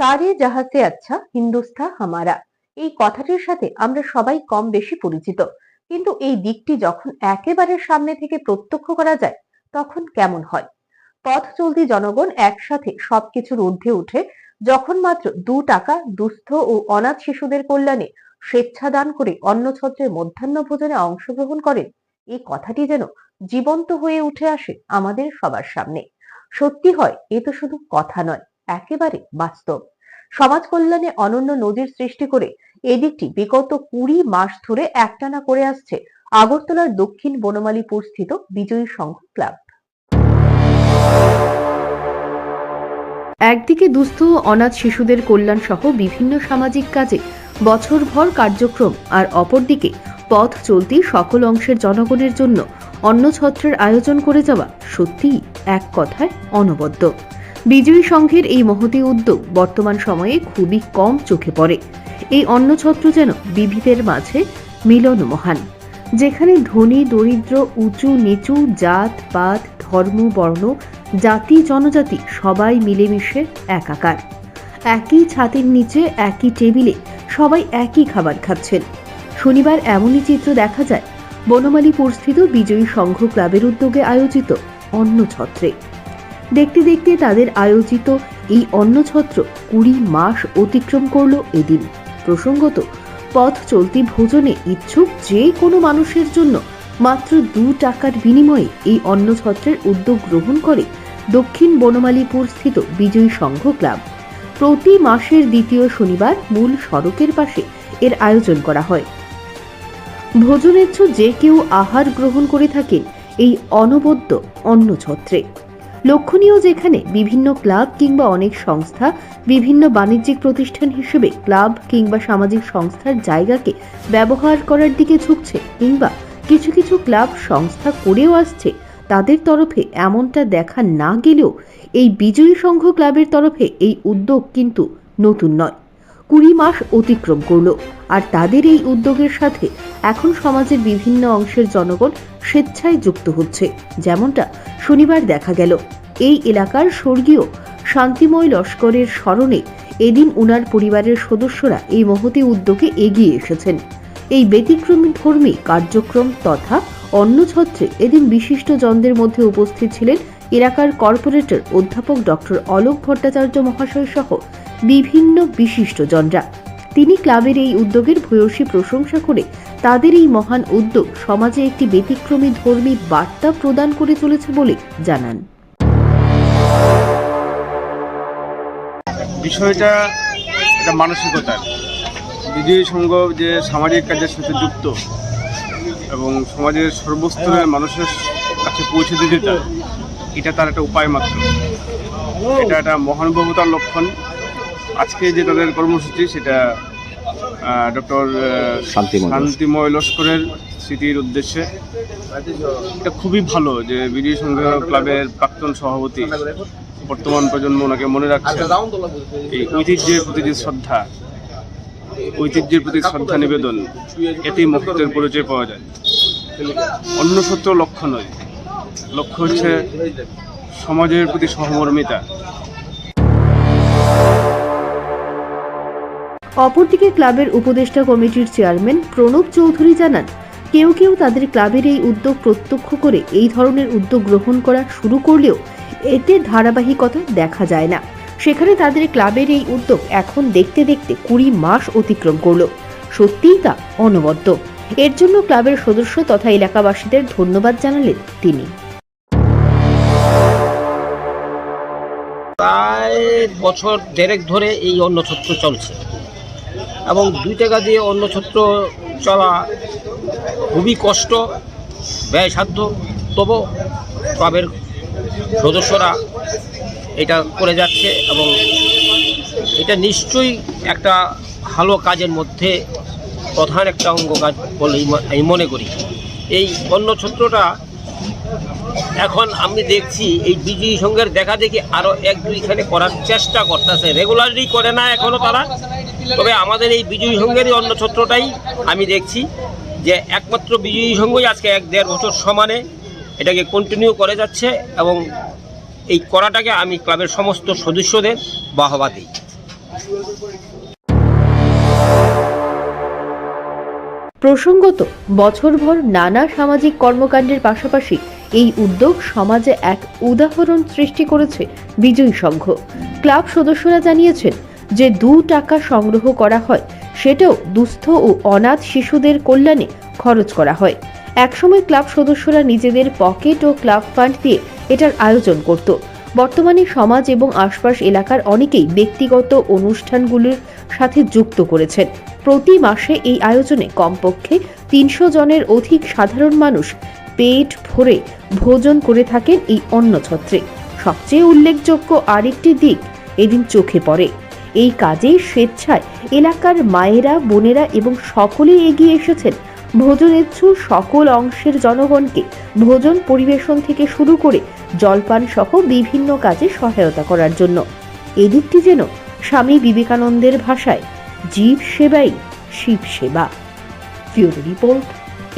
সারে জাহাসে আচ্ছা হিন্দুস্তা হামারা। এই কথাটির সাথে আমরা সবাই কম বেশি পরিচিত। কিন্তু এই দিকটি যখন একেবারে সামনে থেকে প্রত্যক্ষ করা যায়, তখন কেমন হয়? পথ চলতি জনগণ একসাথে সবকিছুর ঊর্ধ্বে উঠে যখন মাত্র দু টাকা দুস্থ ও অনাথ শিশুদের কল্যাণে স্বেচ্ছা দান করে অন্নছত্রের মধ্যাহ্ন ভোজনে অংশগ্রহণ করেন এই কথাটি যেন জীবন্ত হয়ে উঠে আসে আমাদের সবার সামনে। সত্যি হয়, এ তো শুধু কথা নয়, একেবারে বাস্তব। সমাজ কল্যাণে অনন্য নজির সৃষ্টি করে এদিকটি বিগত কুড়ি মাস ধরে একটানা করে আসছে আগরতলার দক্ষিণ বনমালীপুর স্থিত বিজয়ী সংঘ ক্লাব। একদিকে দুস্থ অনাথ শিশুদের কল্যাণ সহ বিভিন্ন সামাজিক কাজে বছরভর কার্যক্রম আর অপরদিকে পথ চলতি সকল অংশের জনগণের জন্য অন্নছত্রের আয়োজন করে যাওয়া সত্যিই এক কথায় অনবদ্য। বিজয়ী সংঘের এই মহতী উদ্যোগ বর্তমান সময়ে খুবই কম চোখে পড়ে। এই অন্নছত্র যেন বিবিধের মাঝে মিলন মহান যেখানে ধনী, দরিদ্র, উঁচু, নিচু, জাত, পাত, ধর্ম, বর্ণ, জাতি, জনজাতি সবাই মিলেমিশে একাকার। একই ছাদের নিচে, একই টেবিলে সবাই একই খাবার খাচ্ছেন। শনিবার এমনই চিত্র দেখা যায় বনমালীপুর স্থিত বিজয়ী সংঘ ক্লাবের উদ্যোগে আয়োজিত অন্নছত্রে দেখতে দেখতে তাদের আয়োজিত এই অন্নছত্র কুড়ি মাস অতিক্রম করল এদিন। প্রসঙ্গত, পথ চলতি ভোজনে ইচ্ছুক যে কোনো মানুষের জন্য মাত্র দু টাকার বিনিময়ে এই অন্নছত্রের উদ্যোগ গ্রহণ করে দক্ষিণ বনমালীপুর স্থিত বিজয়ী সংঘ ক্লাব। প্রতি মাসের দ্বিতীয় শনিবার মূল সড়কের পাশে এর আয়োজন করা হয়। ভোজনেচ্ছ যে কেউ আহার গ্রহণ করে থাকেন এই অনবদ্য অন্নছত্রে। লক্ষণীয় যেখানে বিভিন্ন ক্লাব কিংবা অনেক সংস্থা বিভিন্ন বাণিজ্যিক প্রতিষ্ঠান হিসেবে ক্লাব কিংবা সামাজিক সংস্থার জায়গাকে ব্যবহার করার দিকে ঝুঁকছে কিংবা কিছু কিছু ক্লাব সংস্থা করেও আসছে, তাদের তরফে এমনটা দেখা না গেলেও এই বিজয়ী সংঘ ক্লাবের তরফে এই উদ্যোগ কিন্তু নতুন নয়। কুড়ি মাস অতিক্রম করল আর তাদের এই উদ্যোগের সাথে এখন সমাজের বিভিন্ন অংশের জনগণ স্বেচ্ছায় যুক্ত হচ্ছে। যেমনটা শনিবার দেখা গেল। এই এলাকার স্বর্গীয় শান্তিময় লস্করের স্মরণে এদিন উনার পরিবারের সদস্যরা এই মহতি উদ্যোগে এগিয়ে এসেছেন। এই ব্যতিক্রমী ধর্মী কার্যক্রম তথা অন্য ছত্রে এদিন বিশিষ্ট জনদের মধ্যে উপস্থিত ছিলেন এলাকার কর্পোরেটর অধ্যাপক ডক্টর অলোক ভট্টাচার্য মহাশয় সহ বিভিন্ন বিশিষ্ট জনরা তিনি ক্লাবের এই উদ্যোগের ভূয়সী প্রশংসা করে তাদের এই মহান উদ্যোগ সমাজে একটি ব্যতিক্রমী ধর্মী বার্তা প্রদান করে চলেছে বলে জানান। বিষয়টা একটা মানসিকতার। বিজয়ী সংঘ যে সামাজিক কাজের সাথে যুক্ত এবং সমাজের সর্বস্তরের মানুষের কাছে পৌঁছে দিতে চায় এটা তার একটা উপায় মাত্র। এটা একটা মহানুভবতার লক্ষণ। আজকে যে তাদের কর্মসূচি সেটা ডক্টর শান্তিময় লস্করের স্মৃতির উদ্দেশ্যে। এটা খুবই ভালো যে বিজয়ী সংঘ ক্লাবের প্রাক্তন সভাপতি বর্তমান প্রজন্ম ওনাকে মনে রাখছে এই ঐতিহ্যের প্রতি যে শ্রদ্ধা ঐতিহ্যের প্রতি শ্রদ্ধা নিবেদন এতেই মুহূর্তের পরিচয় পাওয়া যায়। অন্য সত্য লক্ষ্য নয়। লক্ষ্য হচ্ছে সমাজের প্রতি সহমর্মিতা। অপরদিকে ক্লাবের উপদেষ্টা কমিটির চেয়ারম্যান প্রণব চৌধুরী জানান, কেউ কেউ তাদের ক্লাবের এই উদ্যোগ প্রত্যক্ষ করে এই ধরনের উদ্যোগ গ্রহণ করা শুরু করলেও এতে ধারাবাহিকতা দেখা যায় না। সেখানে তাদের ক্লাবের এই উদ্যোগ এখন দেখতে দেখতে কুড়ি মাস অতিক্রম করল। সত্যিই তা অনবদ্য। এর জন্য ক্লাবের সদস্য তথা এলাকাবাসীদের ধন্যবাদ জানালেন তিনি। প্রায় বছর দেড়েক ধরে এই অন্নছত্র চলছে এবং দুই টাকা দিয়ে অন্নছত্র চলা খুবই কষ্ট, ব্যয়সাধ্য। তবু ক্লাবের সদস্যরা এটা করে যাচ্ছে এবং এটা নিশ্চয়ই একটা ভালো কাজের মধ্যে প্রধান একটা অঙ্গ কাজ বলেই ম- আমি মনে করি। এই অন্নছত্রটা এখন আমি দেখছি, এই বিজয়ী সংঘের দেখা দেখি আরও এক দুইখানে করার চেষ্টা করতেছে। রেগুলারলি করে না এখনও তারা। তবে আমাদের এই বিজয়ী সংঘেরই অন্য ছত্রটাই আমি দেখছি যে একমাত্র বিজয়ী সংঘই আজকে এক দেড় বছর সমানে এটাকে কন্টিনিউ করে যাচ্ছে এবং এই করাটাকে আমি ক্লাবের সমস্ত সদস্যদের বাহবা দিই। প্রসঙ্গত, বছরভর নানা সামাজিক কর্মকাণ্ডের পাশাপাশি এই উদ্যোগ সমাজে এক উদাহরণ সৃষ্টি করেছে বিজয়ী সংঘ। ক্লাব সদস্যরা জানিয়েছেন যে দু টাকা সংগ্রহ করা হয়, সেটাও দুস্থ ও অনাথ শিশুদের কল্যাণে খরচ করা হয়। একসময় ক্লাব সদস্যরা নিজেদের পকেট ও ক্লাব ফান্ড দিয়ে এটার আয়োজন করত। বর্তমানে সমাজ এবং আশপাশ এলাকার অনেকেই ব্যক্তিগত অনুষ্ঠানগুলোর সাথে যুক্ত করেছেন। প্রতি মাসে এই আয়োজনে কমপক্ষে তিনশো জনের অধিক সাধারণ মানুষ পেট ভরে ভোজন করে থাকেন এই অন্নছত্রে সবচেয়ে উল্লেখযোগ্য আরেকটি দিক এদিন চোখে পড়ে। এই কাজে স্বেচ্ছায় এলাকার মায়েরা, বোনেরা এবং সকলেই এগিয়ে এসেছেন। ভোজনেচ্ছু সকল অংশের জনগণকে ভোজন পরিবেশন থেকে শুরু করে জলপান সহ বিভিন্ন কাজে সহায়তা করার জন্য। এদিকটি যেন স্বামী বিবেকানন্দের ভাষায় জীব সেবাই শিব সেবা। Report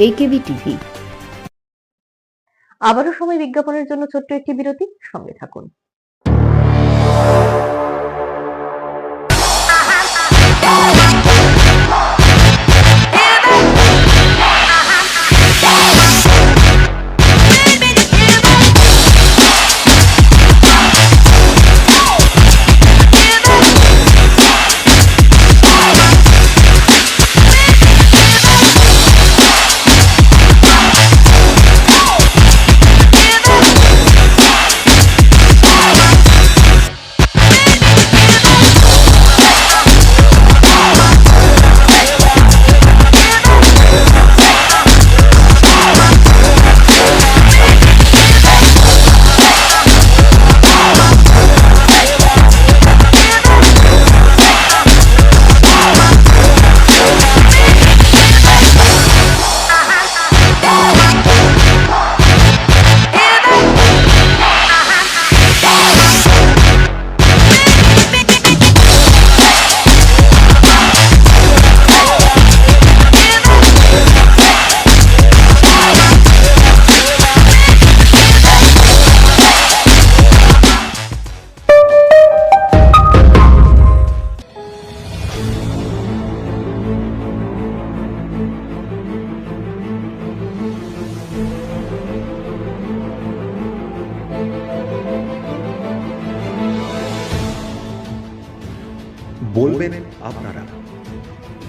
AKB TV. আবারও সময় বিজ্ঞাপনের জন্য ছোট্ট একটি বিরতি, সঙ্গে থাকুন।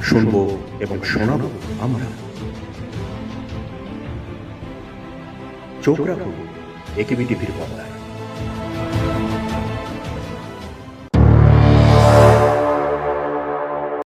শুনব এবং শোনাব আমরা। চোখ রাখুন একেবি টিভির পর্দায়